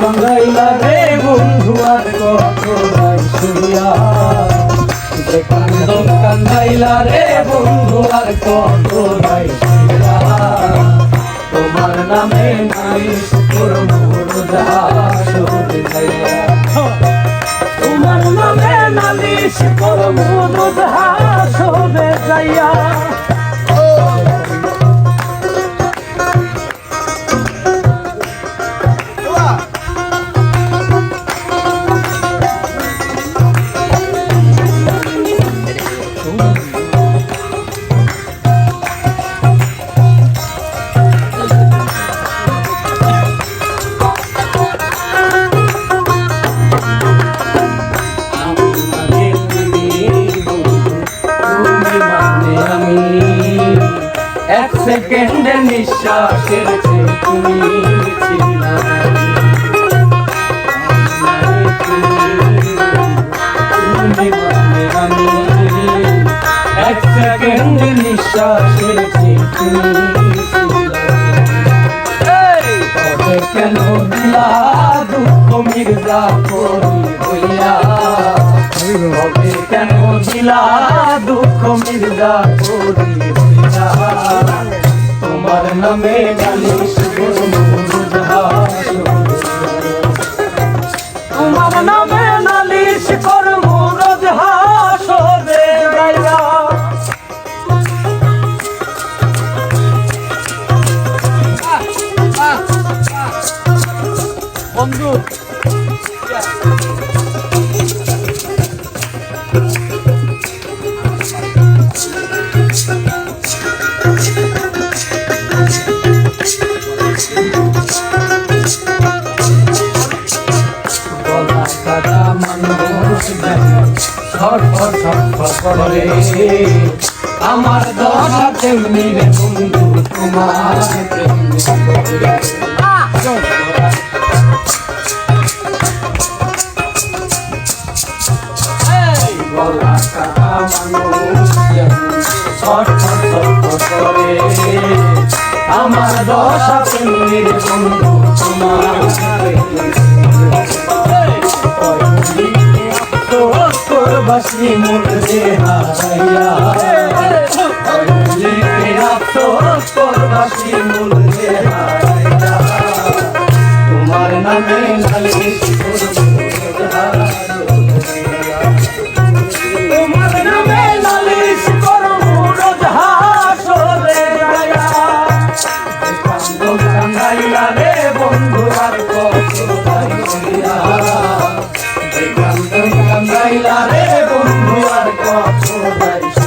কান্দাইলা রে বন্ধু, আর কত শুনিয়া কান্দন কান্দাইলা রে বন্ধু, আর কত তোমার নামে নালিশ করব রোজা তোমার নামে নালিশ করব রোজা সরে যাইয়া। এক সেকেন্ডে নিঃশ্বাসের তুমি এক সেকেন্ডে নিঃশ্বাসের তুমি কেন দিলা দুঃখ মির্জা করি হইয়া। কেন দিলা দুঃখ মির্জা করি? নামে রোজা তোমার নামে নালিশ করব রোজা সবে গাইয়া বন্ধু। গলা আমার দশা তেমনি তোমার আমার দশা তেমনি তোমার তেমনি তোর বাসি মুর্দে হারাইয়া তোর বাসি মুর্দে হারাইয়া তোমার নামে নালিশ তোমার কান্দাইলা রে বন্ধু আর কত